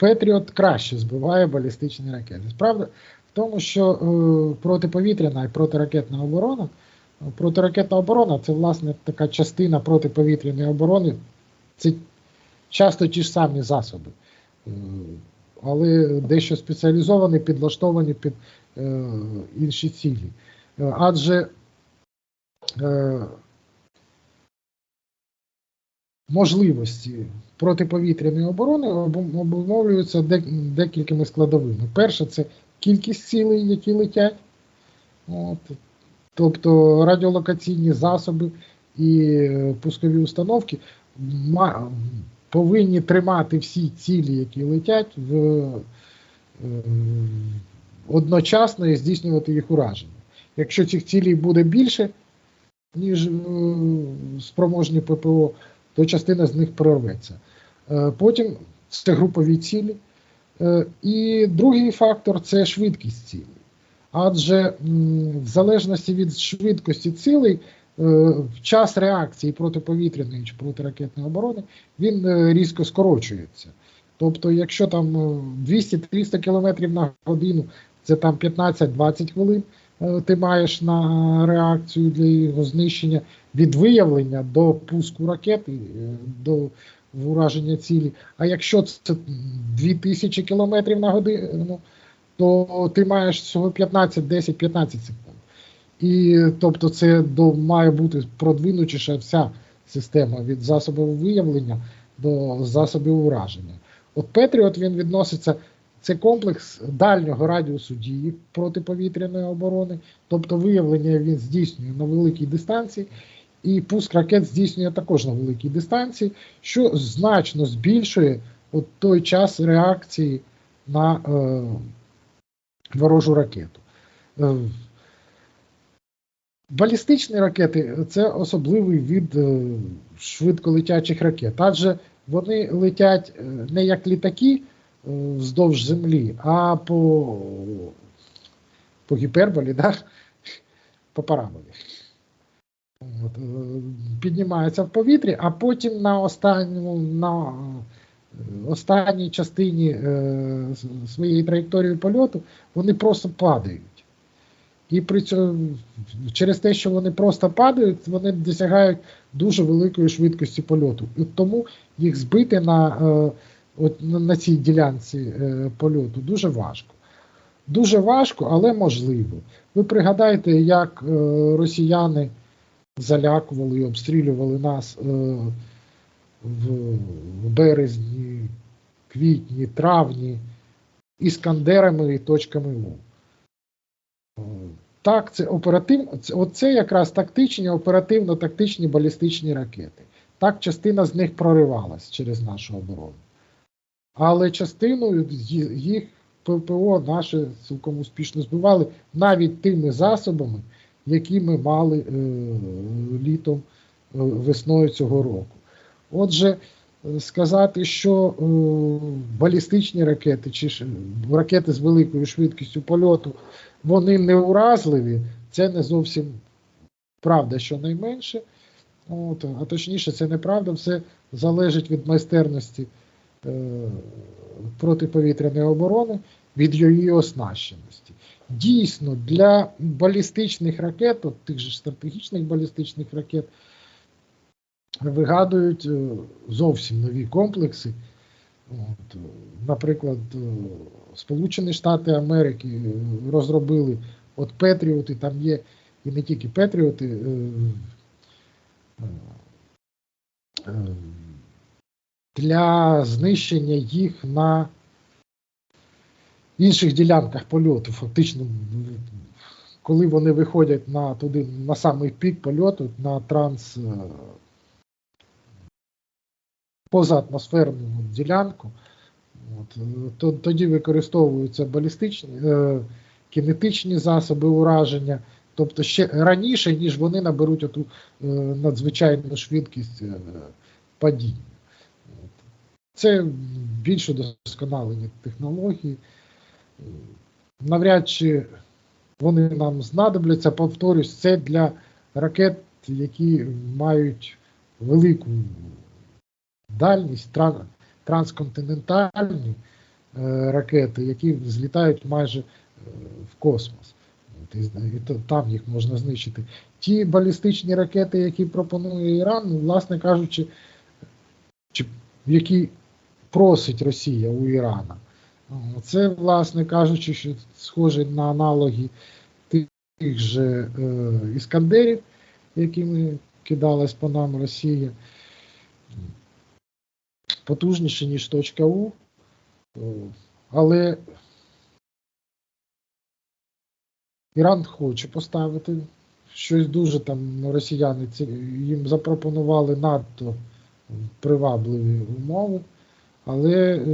Петріот краще збиває балістичні ракети. Справда в тому, що е, протиповітряна і протиракетна оборона. Протиракетна оборона це, власне, така частина протиповітряної оборони. Це часто ті ж самі засоби, Е, але дещо спеціалізовані, підлаштовані під е, інші цілі. Е, Адже е, можливості протиповітряної оборони обум- обумовлюються декількома складовими. Перше, це кількість цілей, які летять. От. Тобто радіолокаційні засоби і е, пускові установки повинні тримати всі цілі, які летять, в, е, одночасно і здійснювати їх ураження. Якщо цих цілей буде більше, ніж е, спроможні ППО, то частина з них прорветься. Е, Потім це групові цілі. Е, І другий фактор це швидкість цілей. Адже в залежності від швидкості цілей, е, час реакції протиповітряної чи протиракетної оборони він різко скорочується. Тобто, якщо там е, 200-300 км на годину, це там 15-20 хвилин ти маєш на реакцію для його знищення від виявлення до пуску ракети, е, до ураження цілі. А якщо це 2000 км на годину, то ти маєш всього 15, 10, 15 секунд. І тобто це до, має бути продвинутіша вся система від засобів виявлення до засобів ураження. От Петріот він відноситься. Це комплекс дальнього радіусу дії протиповітряної оборони, тобто виявлення він здійснює на великій дистанції, і пуск ракет здійснює також на великій дистанції, що значно збільшує от той час реакції на е, ворожу ракету. Е, балістичні ракети це особливий від е, швидколетячих ракет, адже вони летять е, не як літаки вздовж землі, а по, по гіперболі, да? по параболі. От, е, піднімаються в повітрі, а потім на останньому на е, останній частині е, своєї траєкторії польоту вони просто падають. І при цьому через те, що вони просто падають, вони досягають дуже великої швидкості польоту. І тому їх збити на, е, от, на, цій ділянці е, польоту дуже важко. Дуже важко, але можливо. Ви пригадайте, як е, росіяни залякували і обстрілювали нас е, в, березні, квітні, травні іскандерами і точками У. Так, це оперативно, це, оце якраз тактичні, оперативно-тактичні балістичні ракети. Так, частина з них проривалась через нашу оборону. Але частиною їх ППО наше цілком успішно збивали навіть тими засобами, які ми мали е, літом, е, весною цього року. Отже, е, сказати, що е, балістичні ракети чи ракети з великою швидкістю польоту вони не уразливі, це не зовсім правда, що найменше. От, а точніше, це неправда, все залежить від майстерності протиповітряної оборони, від її оснащеності. Дійсно, для балістичних ракет, от тих же стратегічних балістичних ракет, вигадують е, зовсім нові комплекси. От, е, наприклад, е, Сполучені Штати Америки е, розробили от Петріоти, там є і не тільки Петріоти. е, е, е, Для знищення їх на інших ділянках польоту, фактично, коли вони виходять на туди на самий пік польоту, на транс е, позаатмосферну ділянку, от, е, то, тоді використовуються балістичні е, кінетичні засоби ураження, тобто ще раніше, ніж вони наберуть оту е, надзвичайну швидкість падіння. Це більш удосконалені технології. Навряд чи вони нам знадобляться, повторюсь, це для ракет, які мають велику дальність, тран- трансконтинентальні, е, ракети, які злітають майже е, в космос. І там їх можна знищити. Ті балістичні ракети, які пропонує Іран, ну, власне кажучи, чи, які просить Росія у Ірана. Це, власне кажучи, що схоже на аналоги тих же е, іскандерів, якими кидалась по нам Росія. Потужніше, ніж точка У. Але Іран хоче поставити щось дуже там росіяни ці, їм запропонували надто привабливі умови. Але, е,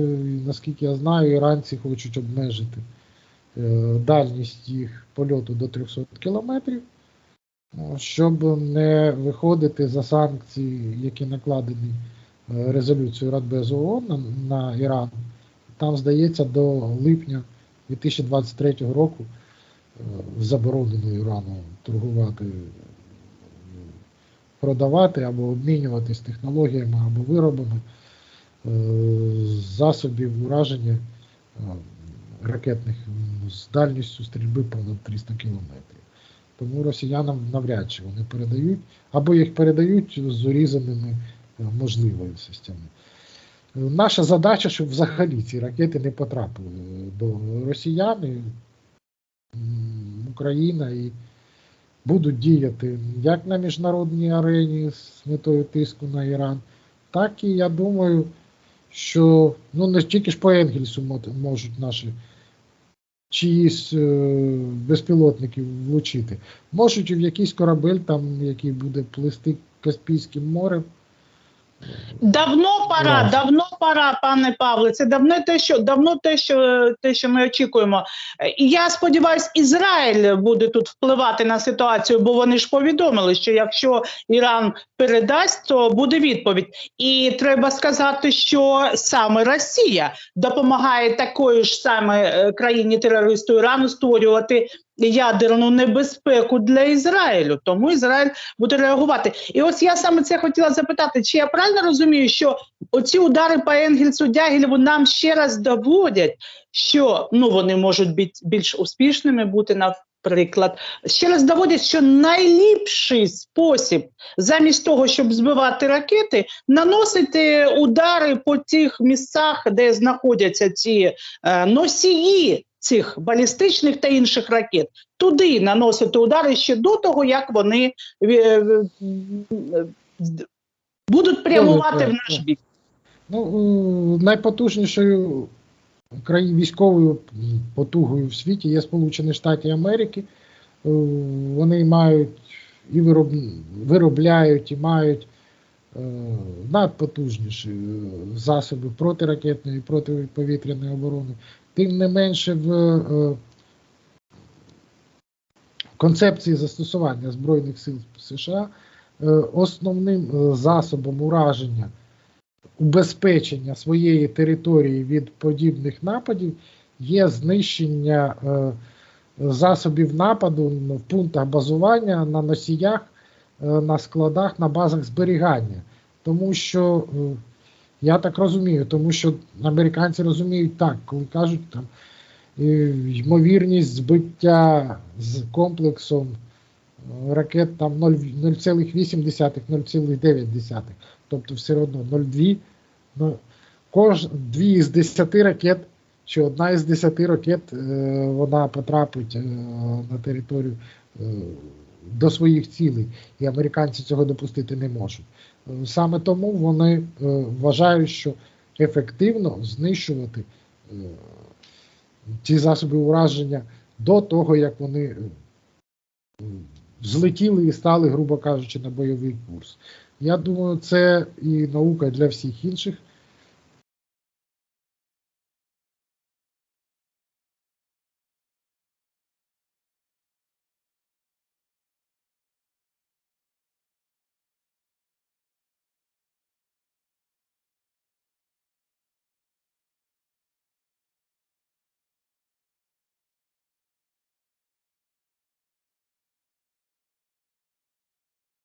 наскільки я знаю, іранці хочуть обмежити е, дальність їх польоту до 300 кілометрів, ну, щоб не виходити за санкції, які накладені е, резолюцією Радбезу ООН на, Іран. Там, здається, до липня 2023 року заборонено Ірану торгувати, продавати або обмінюватись технологіями або виробами засобів ураження е, ракетних з дальністю стрільби понад 300 кілометрів. Тому росіянам навряд чи вони передають, або їх передають з урізаними е, можливостями. Е, Наша задача, щоб взагалі ці ракети не потрапили до росіян, і, Україна і будуть діяти як на міжнародній арені з метою тиску на Іран, так і я думаю, що ну не тільки ж по Енгельсу мо- можуть наші чиїсь е, безпілотники влучити. Можуть в якийсь корабель, там, який буде плисти Каспійським морем. Давно пора, Да. давно пора, пане Павле. Це давно те, що давно те, що те, що ми очікуємо. Я сподіваюся, Ізраїль буде тут впливати на ситуацію, бо вони ж повідомили, що якщо Іран передасть, то буде відповідь. І треба сказати, що саме Росія допомагає такої ж саме е, країні терористу Ірану створювати ядерну небезпеку для Ізраїлю. Тому Ізраїль буде реагувати. І ось я саме це хотіла запитати: чи я правильно розумію, що оці удари по Енгельсу Дягілєву нам ще раз доводять, що ну вони можуть бути більш успішними бути наприклад. Ще раз доводять, що найліпший спосіб замість того, щоб збивати ракети, наносити удари по тих місцях, де знаходяться ці е, носії цих балістичних та інших ракет, туди наносити удари ще до того, як вони е, е, будуть прямувати в наш бік. Ну, найпотужнішою країн військовою потугою в світі є Сполучені Штати Америки. Е, Вони мають і вироб, виробляють, і мають е, надпотужніші е, засоби протиракетної протиповітряної оборони. Тим не менше, в концепції застосування Збройних сил США основним засобом ураження убезпечення своєї території від подібних нападів є знищення е, засобів нападу в пунктах базування на носіях, е, на складах, на базах зберігання. Тому що е, я так розумію, тому що американці розуміють так, коли кажуть там е, ймовірність збиття з комплексом е, ракет там 0,8-0,9, тобто все одно 0,2 Ну, кож, дві із десяти ракет, чи одна із десяти ракет, е, вона потрапить е, на територію е, до своїх цілей, і американці цього допустити не можуть. Е, Саме тому вони е, вважають, що ефективно знищувати е, ці засоби ураження до того, як вони е, злетіли і стали, грубо кажучи, на бойовий курс. Я думаю, це і наука для всіх інших